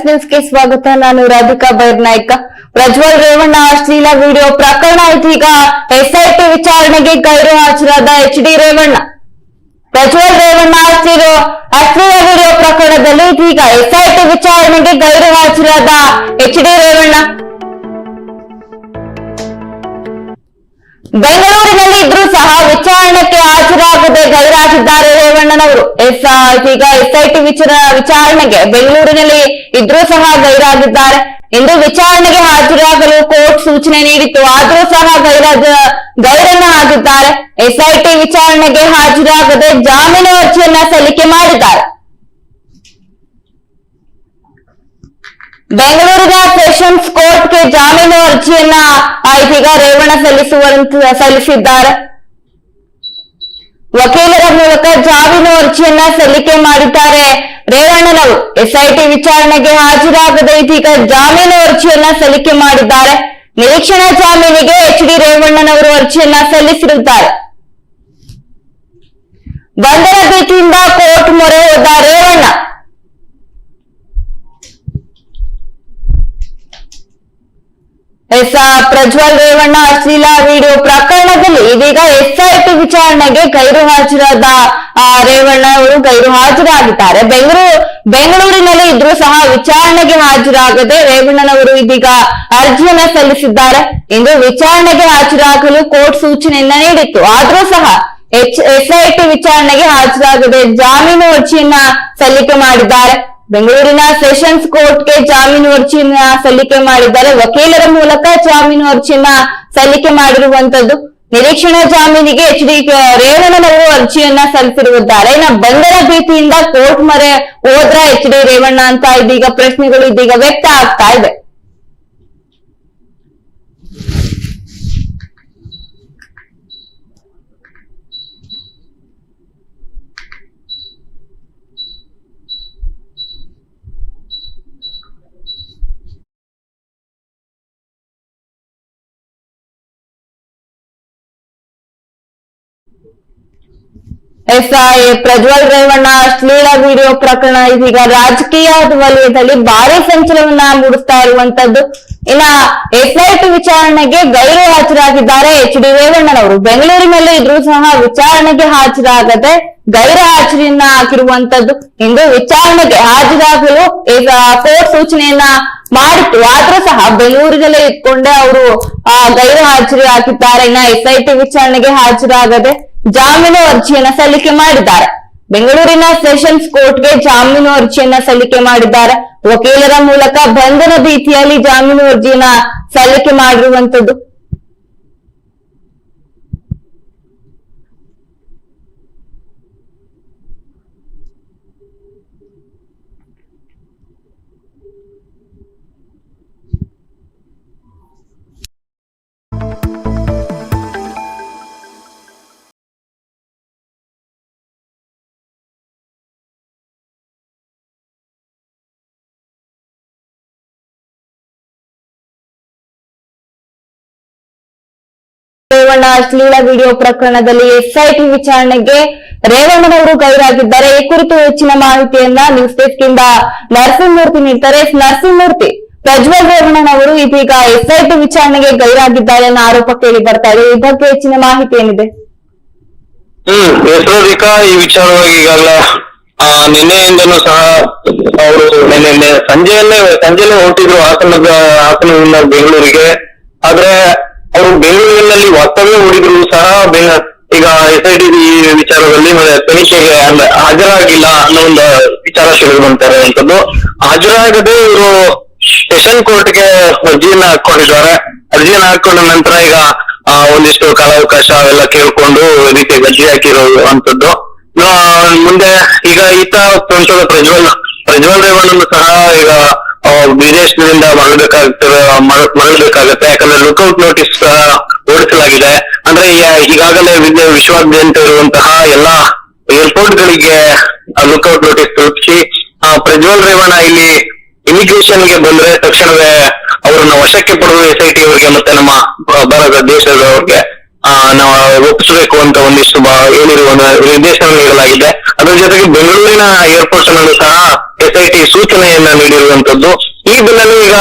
Plus ನ್ಯೂಸ್ಗೆ ಸ್ವಾಗತ. ನಾನು ರಾಧಿಕಾ ಬೈರ್ನಾಯ್ಕ. ಪ್ರಜ್ವಲ್ ರೇವಣ್ಣ, ಅಶ್ಲೀಲ ವಿಡಿಯೋ ಪ್ರಕರಣ ಇದೀಗ ಎಸ್ಐಟಿ ವಿಚಾರಣೆಗೆ ಗೈರು ಹಾಜರಾದ ಎಚ್ ಡಿ ರೇವಣ್ಣ. ಪ್ರಜ್ವಲ್ ರೇವಣ್ಣ, ಅಶ್ಲೀಲ ಅಶ್ಲೀಲ ವಿಡಿಯೋ ಪ್ರಕರಣದಲ್ಲಿ ಇದೀಗ ಎಸ್ಐಟಿ ವಿಚಾರಣೆಗೆ ಗೈರು ಹಾಜರಾದ ಎಚ್ ಡಿ ರೇವಣ್ಣ. ವಿಚಾರಣೆಗೆ ಹಾಜರಾಗದೆ ಗೈರಾಗಿದ್ದಾರೆ ರೇವಣ್ಣನವರು. ಎಸ್ ಈಗ ಎಸ್ಐಟಿ ವಿಚಾರ, ವಿಚಾರಣೆಗೆ ಬೆಂಗಳೂರಿನಲ್ಲಿ ಇದ್ರೂ ಸಹ ಗೈರಾಗಿದ್ದಾರೆ. ಇಂದು ವಿಚಾರಣೆಗೆ ಹಾಜರಾಗಲು ಕೋರ್ಟ್ ಸೂಚನೆ ನೀಡಿತ್ತು. ಆದ್ರೂ ಸಹ ಗೈರಾಜ ಗೈರನ್ನ ಆಗಿದ್ದಾರೆ. ಎಸ್ಐಟಿ ವಿಚಾರಣೆಗೆ ಹಾಜರಾಗದೆ ಜಾಮೀನು ಅರ್ಜಿಯನ್ನ ಸಲ್ಲಿಕೆ ಮಾಡಿದ್ದಾರೆ. ಬೆಂಗಳೂರಿನ ಸೆಷನ್ಸ್ ಕೋರ್ಟ್ಗೆ ಜಾಮೀನು ಅರ್ಜಿಯನ್ನ ಇದೀಗ ರೇವಣ್ಣ ಸಲ್ಲಿಸುವಂತ, ಸಲ್ಲಿಸಿದ್ದಾರೆ. ವಕೀಲರ ಮೂಲಕ ಜಾಮೀನು ಅರ್ಜಿಯನ್ನ ಸಲ್ಲಿಕೆ ಮಾಡಿದ್ದಾರೆ. ರೇವಣ್ಣನವರು ಎಸ್ಐಟಿ ವಿಚಾರಣೆಗೆ ಹಾಜರಾಗದೆ ಇದೀಗ ಜಾಮೀನು ಅರ್ಜಿಯನ್ನ ಸಲ್ಲಿಕೆ ಮಾಡಿದ್ದಾರೆ. ನಿರೀಕ್ಷಣಾ ಜಾಮೀನಿಗೆ ಎಚ್ ಡಿ ರೇವಣ್ಣನವರು ಅರ್ಜಿಯನ್ನ ಸಲ್ಲಿಸಿರುತ್ತಾರೆ. ಬಂಧನ ಭೀತಿಯಿಂದ ಕೋರ್ಟ್ ಮೊರೆ ಹೋದ ರೇವಣ್ಣ ಎಸ್ ಪ್ರಜ್ವಲ್ ರೇವಣ್ಣ ಅಶ್ಲೀಲ ವಿಡಿಯೋ ಪ್ರಕರಣದಲ್ಲಿ ಇದೀಗ ಎಸ್ಐಟಿ ವಿಚಾರಣೆಗೆ ಗೈರು ಹಾಜರಾದ ರೇವಣ್ಣ ಅವರು ಗೈರು ಹಾಜರಾಗಿದ್ದಾರೆ. ಬೆಂಗಳೂರು ಬೆಂಗಳೂರಿನಲ್ಲಿ ಇದ್ರೂ ಸಹ ವಿಚಾರಣೆಗೆ ಹಾಜರಾಗದೆ ರೇವಣ್ಣನವರು ಇದೀಗ ಅರ್ಜಿಯನ್ನ ಸಲ್ಲಿಸಿದ್ದಾರೆ. ಇಂದು ವಿಚಾರಣೆಗೆ ಹಾಜರಾಗಲು ಕೋರ್ಟ್ ಸೂಚನೆಯನ್ನ ನೀಡಿತ್ತು. ಆದ್ರೂ ಸಹ ಎಚ್, ಎಸ್ಐಟಿ ವಿಚಾರಣೆಗೆ ಹಾಜರಾಗದೆ ಜಾಮೀನು ಅರ್ಜಿಯನ್ನ ಸಲ್ಲಿಕೆ ಮಾಡಿದ್ದಾರೆ. ಬೆಂಗಳೂರಿನ ಸೆಷನ್ಸ್ ಕೋರ್ಟ್ಗೆ ಜಾಮೀನು ಅರ್ಜಿಯನ್ನ ಸಲ್ಲಿಕೆ ಮಾಡಿದ್ದಾರೆ ವಕೀಲರ ಮೂಲಕ ಜಾಮೀನು ಅರ್ಜಿಯನ್ನ ಸಲ್ಲಿಕೆ ಮಾಡಿರುವಂತದ್ದು. ನಿರೀಕ್ಷಣಾ ಜಾಮೀನಿಗೆ ಎಚ್ ಡಿ ರೇವಣ್ಣನವರು ಅರ್ಜಿಯನ್ನ ಸಲ್ಲಿಸಿರುವುದಾರೆ ಇನ್ನ ಬಂಧನ ಭೀತಿಯಿಂದ ಕೋರ್ಟ್ ಮರೆ ಹೋದ್ರ ಎಚ್ ಡಿ ರೇವಣ್ಣ ಅಂತ ಇದೀಗ ಪ್ರಶ್ನೆಗಳು ಇದೀಗ ವ್ಯಕ್ತ ಆಗ್ತಾ ಇದೆ ಎಸ್ಐ ಪ್ರಜ್ವಲ್ ರೇವಣ್ಣ, ಅಶ್ಲೀಲ ವಿಡಿಯೋ ಪ್ರಕರಣ ಇದೀಗ ರಾಜಕೀಯ ವಲಯದಲ್ಲಿ ಭಾರಿ ಸಂಚಲನ ಮೂಡಿಸ್ತಾ ಇರುವಂತದ್ದು. ಇನ್ನ ಎಸ್ಐಟಿ ವಿಚಾರಣೆಗೆ ಗೈರು ಹಾಜರಾಗಿದ್ದಾರೆ ಎಚ್ ಡಿ ರೇವಣ್ಣನವರು. ಬೆಂಗಳೂರಿನಲ್ಲಿ ಇದ್ರೂ ಸಹ ವಿಚಾರಣೆಗೆ ಹಾಜರಾಗದೆ ಗೈರು ಹಾಜರಿಯನ್ನ ಹಾಕಿರುವಂತದ್ದು. ಇಂದು ವಿಚಾರಣೆಗೆ ಹಾಜರಾಗಲು ಈಗ ಕೋರ್ಟ್ ಸೂಚನೆಯನ್ನ ಮಾಡಿತ್ತು. ಆದ್ರೂ ಸಹ ಬೆಂಗಳೂರಿನಲ್ಲೇ ಇಟ್ಕೊಂಡೆ ಅವರು, ಆ, ಗೈರು ಹಾಜರಿ ಹಾಕಿದ್ದಾರೆ. ಇನ್ನ ಎಸ್ಐಟಿ ವಿಚಾರಣೆಗೆ ಹಾಜರಾಗದೆ ಜಾಮೀನು ಅರ್ಜಿಯನ್ನ ಸಲ್ಲಿಕೆ ಮಾಡಿದ್ದಾರೆ. ಬೆಂಗಳೂರಿನ ಸೆಷನ್ಸ್ ಕೋರ್ಟ್ಗೆ ಜಾಮೀನು ಅರ್ಜಿಯನ್ನ ಸಲ್ಲಿಕೆ ಮಾಡಿದ್ದಾರೆ. ವಕೀಲರ ಮೂಲಕ ಬಂಧನ ಭೀತಿಯಲ್ಲಿ ಜಾಮೀನು ಅರ್ಜಿಯನ್ನ ಸಲ್ಲಿಕೆ ಮಾಡಿರುವಂತದ್ದು. ರೇವಣ್ಣ ಅಶ್ಲೀಲ ವಿಡಿಯೋ ಪ್ರಕರಣದಲ್ಲಿ ಎಸ್ಐಟಿ ವಿಚಾರಣೆಗೆ ರೇವಣ್ಣನವರು ಗೈರಾಗಿದ್ದಾರೆ. ಈ ಕುರಿತು ಹೆಚ್ಚಿನ ಮಾಹಿತಿಯನ್ನ ನ್ಯೂಸ್ ಡೆಸ್ಕ್ ಇಂದ ನರಸಿಂಹಮೂರ್ತಿ ನೀಡ್ತಾರೆ. ನರಸಿಂಹಮೂರ್ತಿ, ಪ್ರಜ್ವಲ್ ರೇವಣ್ಣನವರು ಇದೀಗ ಎಸ್ಐಟಿ ವಿಚಾರಣೆಗೆ ಗೈರಾಗಿದ್ದಾರೆ ಅನ್ನೋ ಆರೋಪ ಕೇಳಿ ಬರ್ತಾ ಇದೆ. ಈ ಬಗ್ಗೆ ಹೆಚ್ಚಿನ ಮಾಹಿತಿ ಏನಿದೆ? ಹ್ಮ್ ಈ ವಿಚಾರವಾಗಿ ಆ, ನಿನ್ನೆಯಿಂದನೂ ಸಹ ಅವರು ನಿನ್ನೆ ಸಂಜೆಯಲ್ಲೇ ಸಂಜೆಯಲ್ಲೇ ಹೊರಟಿದ್ರು ಹಾಸನದ, ಹಾಸನದಿಂದ ಬೆಂಗಳೂರಿಗೆ. ಆದ್ರೆ ಬೆಂಗಳೂರಿನಲ್ಲಿ ವಾಸ್ತವ್ಯ ಹೂಡಿದ್ರು ಸಹ ಈಗ ಎಸ್ ಐ ಟಿ ವಿಚಾರದಲ್ಲಿ ಮತ್ತೆ ತನಿಖೆಗೆ ಹಾಜರಾಗಿಲ್ಲ ಅನ್ನೋ ಒಂದು ವಿಚಾರ ತಿಳಿದು ಬಂತಾರೆ ಅಂತದ್ದು ಹಾಜರಾಗದೆ ಇವರು ಸೆಷನ್ ಕೋರ್ಟ್ಗೆ ಅರ್ಜಿಯನ್ನ ಹಾಕೊಂಡಿದ್ದಾರೆ. ಅರ್ಜಿಯನ್ನ ಹಾಕೊಂಡ ನಂತರ ಈಗ ಒಂದಿಷ್ಟು ಕಾಲಾವಕಾಶ ಅವೆಲ್ಲ ಕೇಳ್ಕೊಂಡು ಈ ರೀತಿ ಹಾಕಿರೋ ಅಂತದ್ದು ಮುಂದೆ ಈಗ ಈತ ಸಂಸದ ಪ್ರಜ್ವಲ್ ಪ್ರಜ್ವಲ್ ರೇವಣ್ಣನ್ನು ಸಹ ಈಗ ವಿದೇಶದಿಂದ ಮರಳಬೇಕಾಗ್ತದೆ, ಮರ- ಮರಳಬೇಕಾಗತ್ತೆ. ಯಾಕಂದ್ರೆ ಲುಕೌಟ್ ನೋಟಿಸ್ ಓಡಿಸಲಾಗಿದೆ ಅಂದ್ರೆ ಈಗಾಗಲೇ ವಿದ್ಯ ವಿಶ್ವಾದ್ಯಂತ ಇರುವಂತಹ ಎಲ್ಲಾ ಏರ್ಪೋರ್ಟ್ ಗಳಿಗೆ ಲುಕ್ಔಟ್ ನೋಟಿಸ್ ತಲುಪಿಸಿ ಪ್ರಜ್ವಲ್ ರೇವಣ್ಣ ಇಲ್ಲಿ ಇಮಿಗ್ರೇಷನ್ಗೆ ಬಂದ್ರೆ ತಕ್ಷಣವೇ ಅವರನ್ನ ವಶಕ್ಕೆ ಪಡೆದು ಎಸ್ ಐ ಟಿ ಅವರಿಗೆ ಮತ್ತೆ ನಮ್ಮ ಭಾರತ ದೇಶದವ್ರಿಗೆ ನಾವು ಒಪ್ಪಿಸಬೇಕು ಅಂತ ಒಂದಿಷ್ಟು ಏನಿರುವ ನಿರ್ದೇಶನ ನೀಡಲಾಗಿದೆ. ಅದರ ಜೊತೆಗೆ ಬೆಂಗಳೂರಿನ ಏರ್ಪೋರ್ಟ್ ನಲ್ಲೂ ಸಹ ಸೂಚನೆಯನ್ನ ನೀಡಿರುವಂತದ್ದು. ಈ ಬಿಲ್ಲನ್ನು ಈಗ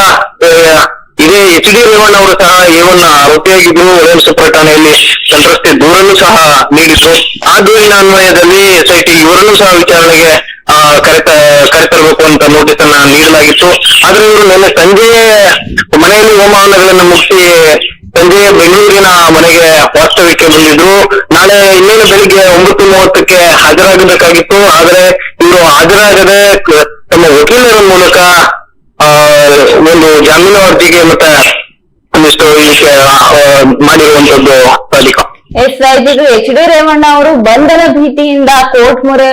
ಇದೇ ಎಚ್ ಡಿ ರೇವಣ್ಣ ಅವರು ಸಹ ಏವನ್ನ ಆರೋಪಿಯಾಗಿದ್ರು ಸುಪ್ರ ಠಾಣೆಯಲ್ಲಿ ಸಂತ್ರಸ್ತೆ ದೂರನ್ನು ಸಹ ನೀಡಿದ್ರು. ಆ ದೂರಿನ ಅನ್ವಯದಲ್ಲಿ ಎಸ್ಐಟಿ ಇವರನ್ನು ಸಹ ವಿಚಾರಣೆಗೆ ಕರೆತ, ಕರೆತರಬೇಕು ಅಂತ ನೋಟಿಸ್ ಅನ್ನ ನೀಡಲಾಗಿತ್ತು. ಆದ್ರೆ ಇವರು ನಿನ್ನೆ ಸಂಜೆ ಮನೆಯಲ್ಲಿ ಹೋಮಹವನಗಳನ್ನು ಮುಗಿಸಿ ಸಂಜೆ ಬೆಂಗಳೂರಿನ ಮನೆಗೆ ವಾಸ್ತವ್ಯಕ್ಕೆ ಬಂದಿದ್ರು ನಾಳೆ ಇನ್ನೇನು ಬೆಳಿಗ್ಗೆ ಒಂಬತ್ತು ಮೂವತ್ತಕ್ಕೆ ಹಾಜರಾಗಬೇಕಾಗಿತ್ತು. ಆದರೆ ಇವರು ಹಾಜರಾಗದೆ ತಮ್ಮ ವಕೀಲರ ಮೂಲಕ ಒಂದು ಜಾಮೀನು ಅರ್ಜಿಗೆ ಮತ್ತೆ ಒಂದಿಷ್ಟು ಮಾಡಿರುವಂತದ್ದು ಅಧಿಕ ಎಸ್ ಇದು ಎಚ್ ಡಿ ರೇವಣ್ಣ ಅವರು ಬಂಧನ ಭೀತಿಯಿಂದ ಕೋರ್ಟ್ ಮೊರೆ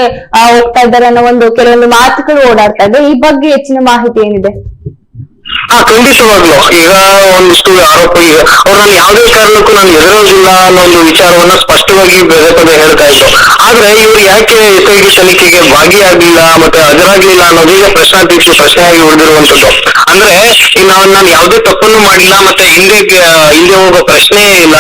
ಹೋಗ್ತಾ ಇದ್ದಾರೆ ಅನ್ನೋ ಒಂದು ಕೆಲವೊಂದು ಮಾತುಗಳು ಓಡಾಡ್ತಾ ಇದೆ. ಈ ಬಗ್ಗೆ ಹೆಚ್ಚಿನ ಮಾಹಿತಿ ಏನಿದೆ? ಹಾ ಖಂಡಿತವಾಗ್ಲು. ಈಗ ಒಂದಿಷ್ಟು ಆರೋಪ ಈಗ ಅವ್ರನ್ನ ಯಾವುದೇ ಕಾರಣಕ್ಕೂ ನಾನು ಎದುರೋದಿಲ್ಲ ಅನ್ನೋ ಒಂದು ವಿಚಾರವನ್ನ ಸ್ಪಷ್ಟವಾಗಿ ಪದೇ ಹೇಳ್ತಾ ಇದ್ರು. ಆದ್ರೆ ಇವ್ರು ಯಾಕೆ ಎಸ್ಐಟಿ ತನಿಖೆಗೆ ಭಾಗಿಯಾಗಲಿಲ್ಲ ಮತ್ತೆ ಹಾಜರಾಗ್ಲಿಲ್ಲ ಅನ್ನೋದೀಗ ಪ್ರಶ್ನಾತೀತ ಪ್ರಶ್ನೆಯಾಗಿ ಉಳಿದಿರುವಂತದ್ದು ಅಂದ್ರೆ ಈಗ ನಾನು ನಾನು ಯಾವುದೇ ತಪ್ಪನ್ನು ಮಾಡಿಲ್ಲ ಮತ್ತೆ ಹಿಂದೆ ಹಿಂದೆ ಹೋಗೋ ಪ್ರಶ್ನೆಯೇ ಇಲ್ಲ.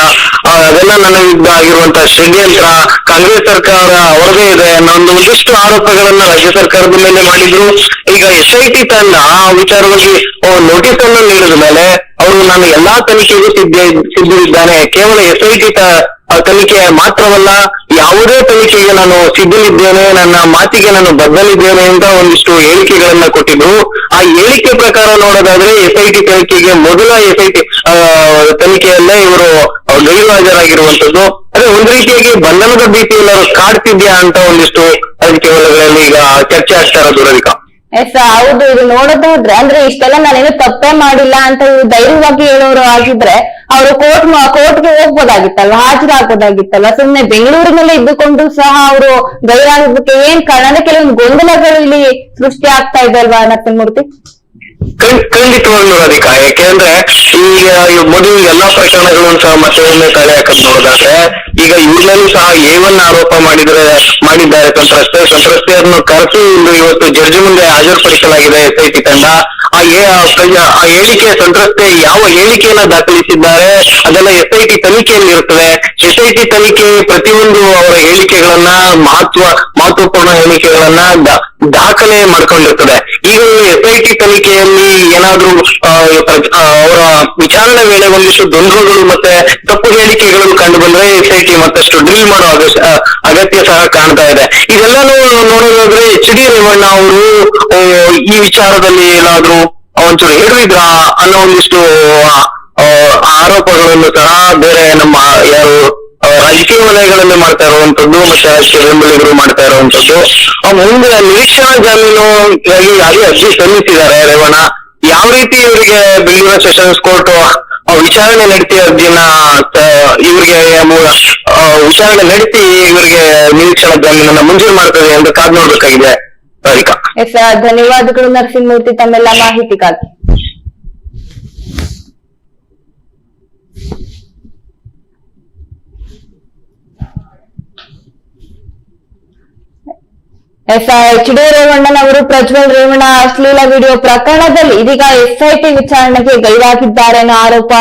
ಅದೆಲ್ಲ ನನ್ನ ವಿರುದ್ಧ ಆಗಿರುವಂತಹ ಷಡ್ಯಂತ್ರ ಕಾಂಗ್ರೆಸ್ ಸರ್ಕಾರ ಅವರದೇ ಇದೆ ಅನ್ನೋ ಒಂದು ಒಂದಿಷ್ಟು ಆರೋಪಗಳನ್ನ ರಾಜ್ಯ ಸರ್ಕಾರದ ಮೇಲೆ ಮಾಡಿದ್ರು. ಈಗ ಎಸ್ ಐ ಟಿ ತಂಡ ಆ ವಿಚಾರವಾಗಿ ನೋಟಿಸ್ ಅನ್ನು ನೀಡಿದ ಮೇಲೆ ಅವರು ನಾನು ಎಲ್ಲಾ ತನಿಖೆಗೂ ಸಿದ್ಧ ಸಿದ್ಧವಿದ್ದಾನೆ ಕೇವಲ ಎಸ್ ಐ ಟಿ ತನಿಖೆ ಮಾತ್ರವಲ್ಲ, ಯಾವುದೇ ತನಿಖೆಗೆ ನಾನು ಸಿದ್ಧನಿದ್ದೇನೆ, ನನ್ನ ಮಾತಿಗೆ ನಾನು ಬದ್ಧನಿದ್ದೇನೆ ಅಂತ ಒಂದಿಷ್ಟು ಹೇಳಿಕೆಗಳನ್ನ ಕೊಟ್ಟಿದ್ರು. ಆ ಹೇಳಿಕೆ ಪ್ರಕಾರ ನೋಡೋದಾದ್ರೆ ಎಸ್ ಐ ಟಿ ತನಿಖೆಗೆ ಮೊದಲ ಎಸ್ ಐ ಟಿ ತನಿಖೆಯಲ್ಲೇ ಇವರು ಗೈರು ಹಾಜರಾಗಿರುವಂತದ್ದು ಅದೇ ಒಂದ್ ರೀತಿಯಾಗಿ ಬಂಧನದ ಭೀತಿ ಎಲ್ಲರೂ ಕಾಡ್ತಿದ್ಯಾ ಅಂತ ಒಂದಿಷ್ಟು ಒಳಗಳಲ್ಲಿ ಈಗ ಚರ್ಚೆ ಆಗ್ತಾ ಇರೋದು ರವಿಕಾ. ಎಸ್, ಹೌದು, ಇದು ನೋಡೋದಾದ್ರೆ ಅಂದ್ರೆ ಇಷ್ಟೆಲ್ಲ ನಾನೇನು ತಪ್ಪೇ ಮಾಡಿಲ್ಲ ಅಂತ ಧೈರ್ಯವಾಗಿ ಹೇಳೋರು ಆಗಿದ್ರೆ ಅವರು ಕೋರ್ಟ್ ಕೋರ್ಟ್ಗೆ ಹೋಗ್ಬೋದಾಗಿತ್ತಲ್ವ ಹಾಜರಾಗೋದಾಗಿತ್ತಲ್ಲ ಸುಮ್ನೆ ಬೆಂಗಳೂರಿನಲ್ಲೇ ಇದ್ದುಕೊಂಡು ಸಹ ಅವರು ಗೈರಾಗೋದಕ್ಕೆ ಏನ್ ಕಾರಣ ಕೆಲವೊಂದು ಗೊಂದಲಗಳು ಇಲ್ಲಿ ಸೃಷ್ಟಿ ಆಗ್ತಾ ಇದೆ ಅಲ್ವಾ ಖಂಡ್- ಖಂಡಿತವಾಗ್ಲೂ ರಾಧಿಕಾ, ಯಾಕೆಂದ್ರೆ ಈಗ ಮೊದಲು ಎಲ್ಲಾ ಪ್ರಕರಣಗಳನ್ನು ಸಹ ಮತ್ತೆ ಒಮ್ಮೆ ತಲೆ ಹಾಕದ್ ನೋಡಿದ್ರೆ ಈಗ ಇವ್ರಲ್ಲೂ ಸಹ ಏವನ್ನ ಆರೋಪ ಮಾಡಿದ್ರೆ, ಮಾಡಿದ್ದಾರೆ. ಸಂತ್ರಸ್ತೆ ಸಂತ್ರಸ್ತೆಯನ್ನು ಕರೆಸಿ ಇಂದು ಇವತ್ತು ಜಡ್ಜ್ ಮುಂದೆ ಹಾಜರುಪಡಿಸಲಾಗಿದೆ ಟಿ ತಂಡ. ಆ ಆ ಹೇಳಿಕೆ ಸಂತ್ರಸ್ತೆ ಯಾವ ಹೇಳಿಕೆಯನ್ನ ದಾಖಲಿಸಿದ್ದಾರೆ, ಅದೆಲ್ಲ ಎಸ್ ಐ ಟಿ ತನಿಖೆಯಲ್ಲಿ ಇರುತ್ತದೆ. ಎಸ್ ಐ ಟಿ ತನಿಖೆ ಪ್ರತಿಯೊಂದು ಅವರ ಹೇಳಿಕೆಗಳನ್ನ, ಮಹತ್ವ, ಮಹತ್ವಪೂರ್ಣ ಹೇಳಿಕೆಗಳನ್ನ ದಾಖಲೆ ಮಾಡ್ಕೊಂಡಿರ್ತದೆ. ಈಗ ಎಸ್ ಐ ಟಿ ತನಿಖೆಯಲ್ಲಿ ಏನಾದ್ರೂ ಅವರ ವಿಚಾರಣೆ ವೇಳೆ ಒಂದಿಷ್ಟು ದ್ವಂದ್ವಗಳು ಮತ್ತೆ ತಪ್ಪು ಹೇಳಿಕೆಗಳು ಕಂಡು ಬಂದ್ರೆ ಎಸ್ ಟಿ ಮತ್ತಷ್ಟು ಡ್ರಿಲ್ ಮಾಡೋ ಅಗತ್ಯ ಸಹ ಕಾಣ್ತಾ ಇದೆ. ಇದೆಲ್ಲಾನು ನೋಡೋದಾದ್ರೆ ಎಚ್ ಡಿ ರೇವಣ್ಣ ಅವರು ಈ ವಿಚಾರದಲ್ಲಿ ಏನಾದ್ರು ಒಂಚೂರು ಹೇಳಿದ್ರ ಅನ್ನೋ ಒಂದಿಷ್ಟು ಆರೋಪಗಳನ್ನು ಸಹ ಬೇರೆ ನಮ್ಮ ಯಾರು ರಾಜಕೀಯ ವಲಯಗಳಲ್ಲಿ ಮಾಡ್ತಾ ಇರುವಂತದ್ದು ಮತ್ತೆ ಮಾಡ್ತಾ ಇರುವಂತದ್ದು ಮುಂದೆ ನಿರೀಕ್ಷಣಾ ಯಾರಿಗೆ ಯಾರೇ ಅರ್ಜಿ ಸಲ್ಲಿಸಿದ್ದಾರೆ ರೇವಣ್ಣ ಯಾವ ರೀತಿ ಇವರಿಗೆ ಬೆಂಗಳೂರು ಸೆಷನ್ಸ್ ಕೋರ್ಟ್ ವಿಚಾರಣೆ ನಡೆಸಿ ಅರ್ಜಿನ ಇವರಿಗೆ ವಿಚಾರಣೆ ನಡೆಸಿ ಇವರಿಗೆ ನಿರೀಕ್ಷಣಾ ಮಂಜೂರು ಮಾಡ್ತದೆ ಅಂತ ಕಾದ್ ನೋಡ್ಬೇಕಾಗಿದೆ ಎಸ್ ಧನ್ಯವಾದಗಳು ನರಸಿಂಹಮೂರ್ತಿ ತಮ್ಮೆಲ್ಲ ಮಾಹಿತಿಗಾಗಿ. ಎಸ್ ಎಚ್ ಡಿ ರೇವಣ್ಣನವರು ಪ್ರಜ್ವಲ್ ರೇವಣ್ಣ, ಅಶ್ಲೀಲ ವಿಡಿಯೋ ಪ್ರಕರಣದಲ್ಲಿ ಇದೀಗ ಎಸ್ಐಟಿ ವಿಚಾರಣೆಗೆ ಗೈರಾಗಿದ್ದಾರೆ ಅನ್ನೋ ಆರೋಪ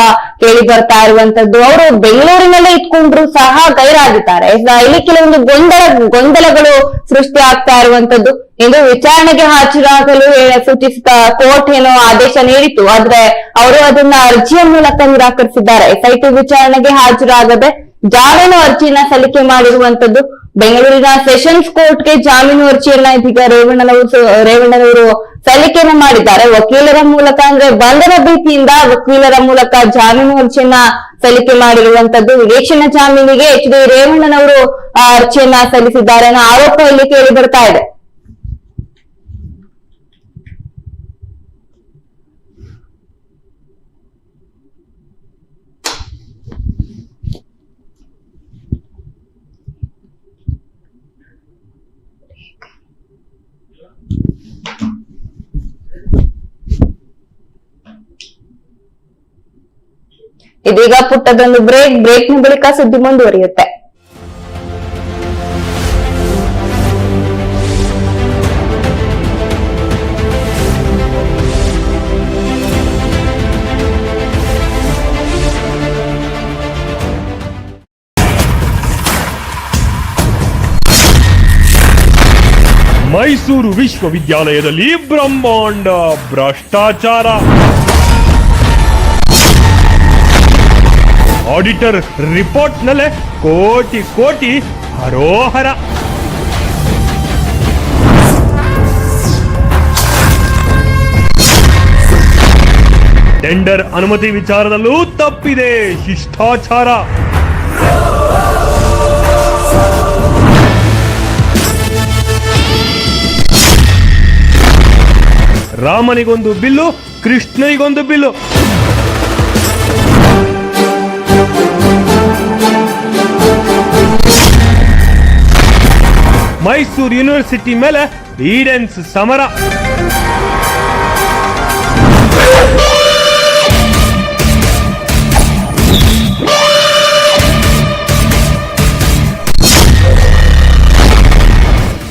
ಕೇಳಿ ಬರ್ತಾ ಇರುವಂತದ್ದು. ಅವರು ಬೆಂಗಳೂರಿನಲ್ಲೇ ಇಟ್ಕೊಂಡ್ರು ಸಹ ಗೈರಾಗಿದ್ದಾರೆ. ಇಲ್ಲಿ ಕೆಲವೊಂದು ಗೊಂದಲ, ಗೊಂದಲಗಳು ಸೃಷ್ಟಿ ಆಗ್ತಾ ಇರುವಂತದ್ದು. ಇದು ವಿಚಾರಣೆಗೆ ಹಾಜರಾಗಲು ಸೂಚಿಸಿದ ಕೋರ್ಟ್ ಏನೋ ಆದೇಶ ನೀಡಿತು ಆದ್ರೆ ಅವರು ಅದನ್ನ ಅರ್ಜಿಯ ಮೂಲಕ ನಿರಾಕರಿಸಿದ್ದಾರೆ. ಎಸ್ಐಟಿ ವಿಚಾರಣೆಗೆ ಹಾಜರಾಗದೆ ಜಾಮೀನು ಅರ್ಜಿಯನ್ನ ಸಲ್ಲಿಕೆ ಮಾಡಿರುವಂತದ್ದು ಬೆಂಗಳೂರಿನ ಸೆಷನ್ಸ್ ಕೋರ್ಟ್ಗೆ ಜಾಮೀನು ಅರ್ಜಿಯನ್ನ ಇದೀಗ ರೇವಣ್ಣನವರು ರೇವಣ್ಣನವರು ಸಲ್ಲಿಕೆಯನ್ನ ಮಾಡಿದ್ದಾರೆ. ವಕೀಲರ ಮೂಲಕ ಅಂದ್ರೆ ಬಂಧನ ಭೀತಿಯಿಂದ ವಕೀಲರ ಮೂಲಕ ಜಾಮೀನು ಅರ್ಜಿಯನ್ನ ಸಲ್ಲಿಕೆ ಮಾಡಿರುವಂತದ್ದು. ವಿವೇಚನಾ ಜಾಮೀನಿಗೆ ಎಚ್ ಡಿ ರೇವಣ್ಣನವರು ಅರ್ಜಿಯನ್ನ ಸಲ್ಲಿಸಿದ್ದಾರೆ ಅನ್ನೋ ಆರೋಪ ಇಲ್ಲಿ ಕೇಳಿ ಬರ್ತಾ ಇದೆ. ಇದೀಗ ಪುಟ್ಟದೊಂದು ಬ್ರೇಕ್ ಬ್ರೇಕ್ನ ಬಳಿಕ ಸುದ್ದಿ ಮುಂದುವರಿಯುತ್ತೆ. ಮೈಸೂರು ವಿಶ್ವವಿದ್ಯಾಲಯದಲ್ಲಿ ಬ್ರಹ್ಮಾಂಡ ಭ್ರಷ್ಟಾಚಾರ. ಆಡಿಟರ್ ರಿಪೋರ್ಟ್ನಲ್ಲೇ ಕೋಟಿ ಕೋಟಿ ಹರೋಹರ. ಟೆಂಡರ್ ಅನುಮತಿ ವಿಚಾರದಲ್ಲೂ ತಪ್ಪಿದೆ ಶಿಷ್ಟಾಚಾರ. ರಾಮನಿಗೊಂದು ಬಿಲ್ಲು ಕೃಷ್ಣನಿಗೊಂದು ಬಿಲ್ಲು. ಮೈಸೂರು ಯೂನಿವರ್ಸಿಟಿ ಮೇಲೆ ಈಡೆನ್ಸ್ ಸಮರ.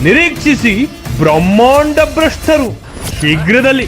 ನಿರೀಕ್ಷಿಸಿ ಬ್ರಹ್ಮಾಂಡ ಭ್ರಷ್ಟರು ಶೀಘ್ರದಲ್ಲಿ.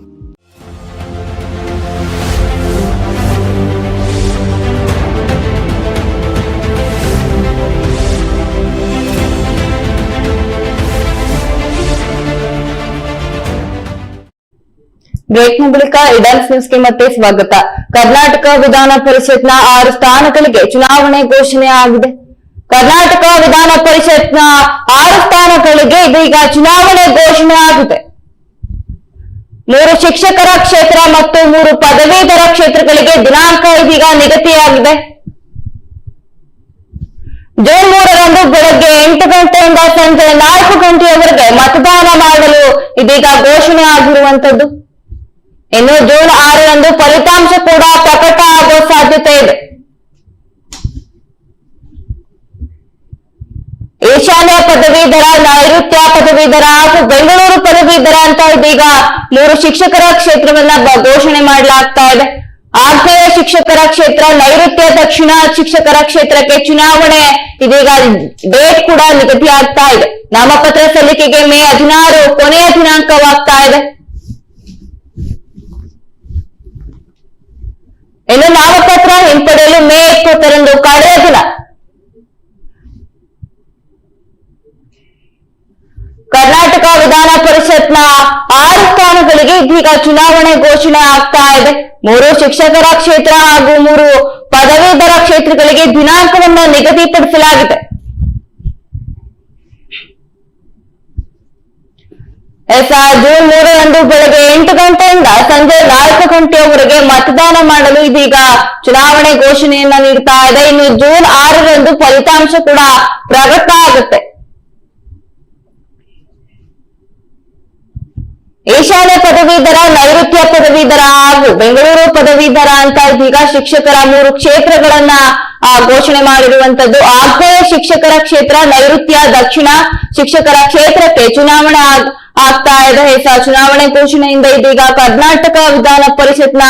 ಬ್ರೇಕ್ನ ಬಳಿಕ ಇಡನ್ ನ್ಯೂಸ್ಗೆ ಮತ್ತೆ ಸ್ವಾಗತ. ಕರ್ನಾಟಕ ವಿಧಾನ ಪರಿಷತ್ನ ಆರು ಸ್ಥಾನಗಳಿಗೆ ಚುನಾವಣೆ ಘೋಷಣೆ ಆಗಿದೆ. ಕರ್ನಾಟಕ ವಿಧಾನ ಪರಿಷತ್ನ ಆರು ಸ್ಥಾನಗಳಿಗೆ ಇದೀಗ ಚುನಾವಣೆ ಘೋಷಣೆ ಆಗಿದೆ. ಮೂರು ಶಿಕ್ಷಕರ ಕ್ಷೇತ್ರ ಮತ್ತು ಮೂರು ಪದವೀಧರ ಕ್ಷೇತ್ರಗಳಿಗೆ ದಿನಾಂಕ ಇದೀಗ ನಿಗದಿಯಾಗಿದೆ. ಜೂನ್ ಮೂರರಂದು ಬೆಳಗ್ಗೆ ಎಂಟು ಗಂಟೆಯಿಂದ ಸಂಜೆ ನಾಲ್ಕು ಗಂಟೆಯವರೆಗೆ ಮತದಾನ ಮಾಡಲು ಇದೀಗ ಘೋಷಣೆ ಆಗಿರುವಂತದ್ದು ಇನ್ನು ಜೂನ್ ಆರರಂದು ಫಲಿತಾಂಶ ಕೂಡ ಪ್ರಕಟ ಆಗೋ ಸಾಧ್ಯತೆ ಇದೆ. ಈಶಾನ್ಯ ಪದವೀಧರ ನೈಋತ್ಯ ಪದವೀಧರ ಹಾಗೂ ಬೆಂಗಳೂರು ಪದವೀಧರ ಅಂತ ಇದೀಗ ಮೂರು ಶಿಕ್ಷಕರ ಕ್ಷೇತ್ರವನ್ನ ಘೋಷಣೆ ಮಾಡಲಾಗ್ತಾ ಇದೆ. ಆಗ್ನೇಯ ಶಿಕ್ಷಕರ ಕ್ಷೇತ್ರ, ನೈಋತ್ಯ ದಕ್ಷಿಣ ಶಿಕ್ಷಕರ ಕ್ಷೇತ್ರಕ್ಕೆ ಚುನಾವಣೆ ಇದೀಗ ಡೇಟ್ ಕೂಡ ನಿಗದಿಯಾಗ್ತಾ ಇದೆ. ನಾಮಪತ್ರ ಸಲ್ಲಿಕೆಗೆ ಮೇ ಹದಿನಾರು, ಕೊನೆಯ ದಿನಾಂಕವಾಗ್ತಾ ಇದೆ. ಇನ್ನು ನಾಮಪತ್ರ ಹಿಂಪಡೆಯಲು ಮೇ ಇಪ್ಪತ್ತರಂದು ಕಡೆಯ ದಿನ ಕರ್ನಾಟಕ ವಿಧಾನ ಪರಿಷತ್ನ ಆರು ಸ್ಥಾನಗಳಿಗೆ ಇದೀಗ ಚುನಾವಣೆ ಘೋಷಣೆ ಆಗ್ತಾ ಇದೆ. ಮೂರು ಶಿಕ್ಷಕರ ಕ್ಷೇತ್ರ ಹಾಗೂ ಮೂರು ಪದವೀಧರ ಕ್ಷೇತ್ರಗಳಿಗೆ ದಿನಾಂಕವನ್ನು ನಿಗದಿಪಡಿಸಲಾಗಿದೆ. ಎಸ್ ಜೂನ್ ಮೂರರಂದು ಬೆಳಗ್ಗೆ ಎಂಟು ಗಂಟೆಯಿಂದ ಸಂಜೆ ನಾಲ್ಕು ಗಂಟೆಯವರೆಗೆ ಮತದಾನ ಮಾಡಲು ಇದೀಗ ಚುನಾವಣೆ ಘೋಷಣೆಯನ್ನ ನೀಡ್ತಾ ಇದೆ. ಇನ್ನು ಜೂನ್ ಆರರಂದು ಫಲಿತಾಂಶ ಕೂಡ ಪ್ರಕಟ ಆಗುತ್ತೆ. ಈಶಾನ್ಯ ಪದವೀಧರ, ನೈಋತ್ಯ ಪದವೀಧರ ಹಾಗೂ ಬೆಂಗಳೂರು ಪದವೀಧರ ಅಂತ ಇದೀಗ ಶಿಕ್ಷಕರ ಮೂರು ಕ್ಷೇತ್ರಗಳನ್ನ ಘೋಷಣೆ ಮಾಡಿರುವಂತದ್ದು. ಆಗ್ನೇಯ ಶಿಕ್ಷಕರ ಕ್ಷೇತ್ರ, ನೈಋತ್ಯ, ದಕ್ಷಿಣ ಶಿಕ್ಷಕರ ಕ್ಷೇತ್ರಕ್ಕೆ ಚುನಾವಣೆ ಆಗ್- ಆಗ್ತಾ ಇದೆ. ಹೊಸ ಚುನಾವಣೆ ಘೋಷಣೆಯಿಂದ ಇದೀಗ ಕರ್ನಾಟಕ ವಿಧಾನ ಪರಿಷತ್ನ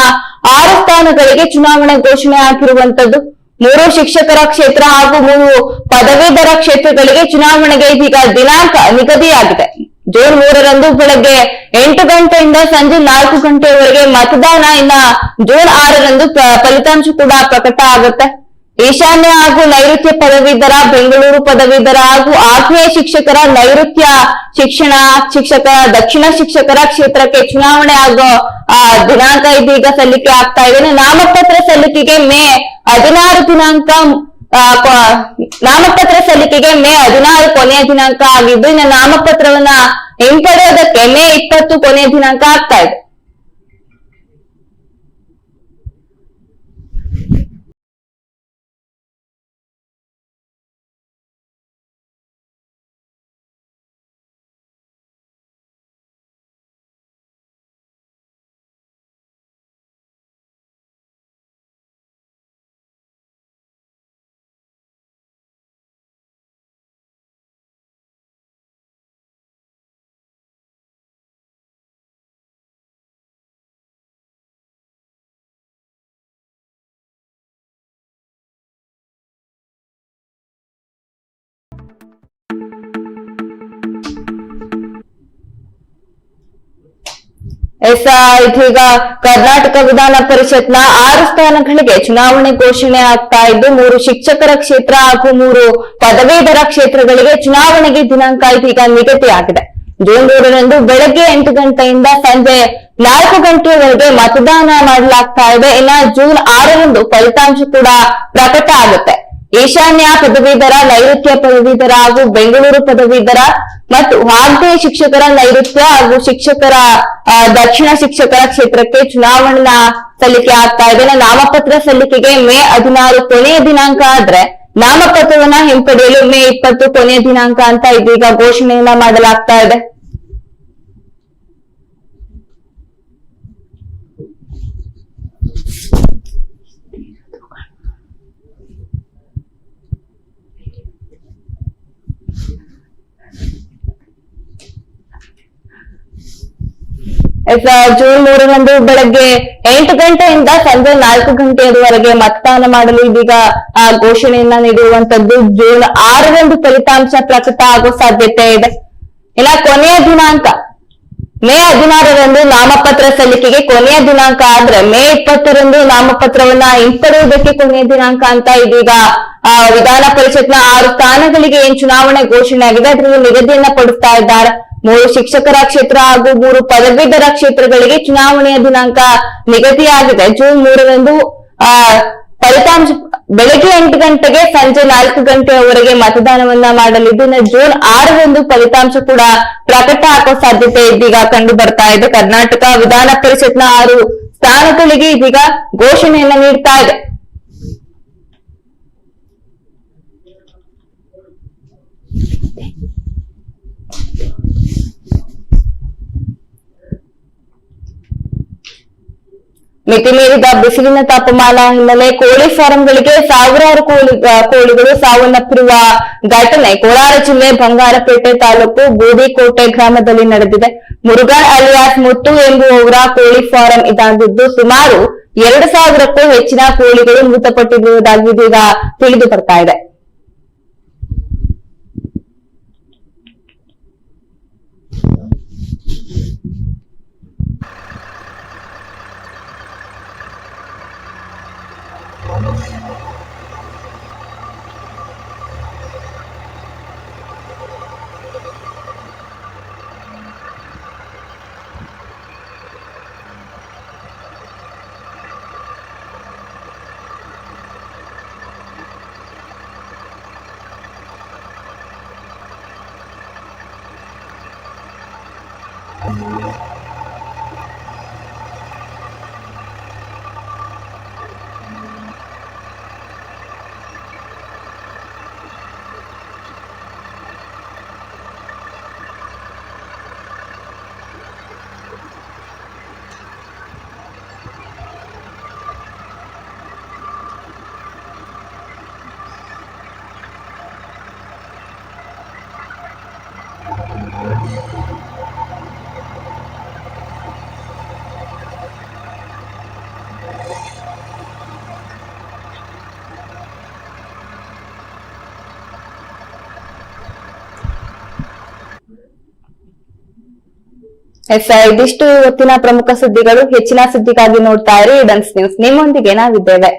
ಆರು ಸ್ಥಾನಗಳಿಗೆ ಚುನಾವಣೆ ಘೋಷಣೆ ಆಗಿರುವಂತದ್ದು ಮೂರು ಶಿಕ್ಷಕರ ಕ್ಷೇತ್ರ ಹಾಗೂ ಮೂರು ಪದವೀಧರ ಕ್ಷೇತ್ರಗಳಿಗೆ ಚುನಾವಣೆಗೆ ಇದೀಗ ದಿನಾಂಕ ನಿಗದಿಯಾಗಿದೆ. ಜೂನ್ ಮೂರರಂದು ಬೆಳಗ್ಗೆ ಎಂಟು ಗಂಟೆಯಿಂದ ಸಂಜೆ ನಾಲ್ಕು ಗಂಟೆವರೆಗೆ ಮತದಾನ ಇನ್ನ ಜೂನ್ ಆರರಂದು ಫಲಿತಾಂಶ ಕೂಡ ಪ್ರಕಟ ಆಗುತ್ತೆ. ಈಶಾನ್ಯ ಹಾಗೂ ನೈಋತ್ಯ ಪದವೀಧರ ಬೆಂಗಳೂರು ಪದವೀಧರ ಹಾಗೂ ಆಗ್ನೇಯ ಶಿಕ್ಷಕರ ನೈಋತ್ಯ ಶಿಕ್ಷಣ ಶಿಕ್ಷಕರ ದಕ್ಷಿಣ ಶಿಕ್ಷಕರ ಕ್ಷೇತ್ರಕ್ಕೆ ಚುನಾವಣೆ ಆಗೋ ಆ, ದಿನಾಂಕ ಇದೀಗ ಸಲ್ಲಿಕೆ ಆಗ್ತಾ ಇದೆ. ನಾಮಪತ್ರ ಸಲ್ಲಿಕೆಗೆ ಮೇ ಹದಿನಾರು ದಿನಾಂಕ ನಾಮಪತ್ರ ಸಲ್ಲಿಕೆಗೆ ಮೇ ಹದಿನಾರು ಕೊನೆಯ ದಿನಾಂಕ ಆಗಿದ್ದು, ಇನ್ನು ನಾಮಪತ್ರವನ್ನ ಹಿಂಪಡೆಯೋದಕ್ಕೆ ಮೇ ಇಪ್ಪತ್ತು ಕೊನೆಯ ದಿನಾಂಕ ಆಗ್ತಾ ಇದೆ. ಎಸ್ ಆ, ಇದೀಗ ಕರ್ನಾಟಕ ವಿಧಾನ ಪರಿಷತ್ನ ಆರು ಸ್ಥಾನಗಳಿಗೆ ಚುನಾವಣೆ ಘೋಷಣೆ ಆಗ್ತಾ ಇದ್ದು ಮೂರು ಶಿಕ್ಷಕರ ಕ್ಷೇತ್ರ ಹಾಗೂ ಮೂರು ಪದವೀಧರ ಕ್ಷೇತ್ರಗಳಿಗೆ ಚುನಾವಣೆಗೆ ದಿನಾಂಕ ಇದೀಗ ನಿಗದಿಯಾಗಿದೆ. ಜೂನ್ ಮೂರರಂದು ಬೆಳಗ್ಗೆ ಎಂಟು ಗಂಟೆಯಿಂದ ಸಂಜೆ ನಾಲ್ಕು ಗಂಟೆಯವರೆಗೆ ಮತದಾನ ಮಾಡಲಾಗ್ತಾ ಇದೆ. ಇನ್ನ ಜೂನ್ ಆರರಂದು ಫಲಿತಾಂಶ ಕೂಡ ಪ್ರಕಟ ಆಗುತ್ತೆ. ಈಶಾನ್ಯ ಪದವೀಧರ, ನೈಋತ್ಯ ಪದವೀಧರ ಹಾಗೂ ಬೆಂಗಳೂರು ಪದವೀಧರ ಮತ್ತು ವಾಗ್ದೇ ಶಿಕ್ಷಕರ ನೈಋತ್ಯ ಹಾಗೂ ಶಿಕ್ಷಕರ ದಕ್ಷಿಣ ಶಿಕ್ಷಕರ ಕ್ಷೇತ್ರಕ್ಕೆ ಚುನಾವಣಾ ಸಲ್ಲಿಕೆ ಆಗ್ತಾ ಇದೆ. ನಾಮಪತ್ರ ಸಲ್ಲಿಕೆಗೆ ಮೇ ಹದಿನಾರು ಕೊನೆಯ ದಿನಾಂಕ ಆದ್ರೆ ನಾಮಪತ್ರವನ್ನ ಹಿಂಪಡೆಯಲು ಮೇ ಇಪ್ಪತ್ತು ಕೊನೆಯ ದಿನಾಂಕ ಅಂತ ಇದೀಗ ಘೋಷಣೆಯನ್ನ ಮಾಡಲಾಗ್ತಾ ಇದೆ. ಜೂನ್ ಮೂರರಂದು ಬೆಳಗ್ಗೆ ಎಂಟು ಗಂಟೆಯಿಂದ ಸಂಜೆ ನಾಲ್ಕು ಗಂಟೆಯವರೆಗೆ ಮತದಾನ ಮಾಡಲು ಇದೀಗ ಘೋಷಣೆಯನ್ನ ನೀಡಿರುವಂತದ್ದು ಜೂನ್ ಆರರಂದು ಫಲಿತಾಂಶ ಪ್ರಕಟ ಆಗೋ ಸಾಧ್ಯತೆ ಇದೆ. ಇಲ್ಲ ಕೊನೆಯ ದಿನಾಂಕ, ಮೇ ಹದಿನಾರರಂದು ನಾಮಪತ್ರ ಸಲ್ಲಿಕೆಗೆ ಕೊನೆಯ ದಿನಾಂಕ ಆದ್ರೆ ಮೇ ಇಪ್ಪತ್ತರಂದು ನಾಮಪತ್ರವನ್ನ ಹಿಂಪಡೆಯುವುದಕ್ಕೆ ಕೊನೆಯ ದಿನಾಂಕ ಅಂತ ಇದೀಗ ವಿಧಾನ ಪರಿಷತ್ನ ಆರು ಸ್ಥಾನಗಳಿಗೆ ಏನ್ ಚುನಾವಣೆ ಘೋಷಣೆ ಆಗಿದೆ ಅದರಲ್ಲಿ ನಿಗದಿಯನ್ನ ಪಡಿಸ್ತಾ ಇದ್ದಾರೆ. ಮೂರು ಶಿಕ್ಷಕರ ಕ್ಷೇತ್ರ ಹಾಗೂ ಮೂರು ಪದವೀಧರ ಕ್ಷೇತ್ರಗಳಿಗೆ ಚುನಾವಣೆಯ ದಿನಾಂಕ ನಿಗದಿಯಾಗಿದೆ. ಜೂನ್ ಮೂರರಂದು, ಆ, ಫಲಿತಾಂಶ, ಬೆಳಗ್ಗೆ ಎಂಟು ಗಂಟೆಗೆ ಸಂಜೆ ನಾಲ್ಕು ಗಂಟೆಯವರೆಗೆ ಮತದಾನವನ್ನ ಮಾಡಲಿದ್ದು, ಇನ್ನು ಜೂನ್ ಆರರಂದು ಫಲಿತಾಂಶ ಕೂಡ ಪ್ರಕಟ ಆಗೋ ಸಾಧ್ಯತೆ ಇದೀಗ ಕಂಡು ಬರ್ತಾ ಇದೆ. ಕರ್ನಾಟಕ ವಿಧಾನ ಪರಿಷತ್ನ ಆರು ಸ್ಥಾನಗಳಿಗೆ ಇದೀಗ ಘೋಷಣೆಯನ್ನ ನೀಡ್ತಾ ಇದೆ. ಮಿತಿ ಮೀರಿದ ಬಿಸಿಲಿನ ತಾಪಮಾನ ಹಿನ್ನೆಲೆ ಕೋಳಿ ಫಾರಂಗಳಿಗೆ ಸಾವಿರಾರು ಕೋಳಿ ಕೋಳಿಗಳು ಸಾವನ್ನಪ್ಪಿರುವ ಘಟನೆ. ಕೋಲಾರ ಜಿಲ್ಲೆ ಬಂಗಾರಪೇಟೆ ತಾಲೂಕು ಬೂದಿಕೋಟೆ ಗ್ರಾಮದಲ್ಲಿ ನಡೆದಿದೆ. ಮುರುಘಾ ಅಲಿಯಾಸ್ ಮುತ್ತು ಎಂಬುವವರ ಕೋಳಿ ಫಾರಂ ಇದಾಗಿದ್ದು, ಸುಮಾರು ಎರಡು ಸಾವಿರಕ್ಕೂ ಹೆಚ್ಚಿನ ಕೋಳಿಗಳು ಮೃತಪಟ್ಟಿರುವುದಾಗಿ ಇದೀಗ ತಿಳಿದು ಬರ್ತಾ ಇದೆ. família. ಎಸ್ ಇದಿಷ್ಟು ಇವತ್ತಿನ ಪ್ರಮುಖ ಸುದ್ದಿಗಳು ಹೆಚ್ಚಿನ ಸುದ್ದಿಗಾಗಿ ನೋಡ್ತಾ ಇರಿ. ಡನ್ಸ್ ನ್ಯೂಸ್ ನಿಮ್ಮೊಂದಿಗೆ ನಾವಿದ್ದೇವೆ.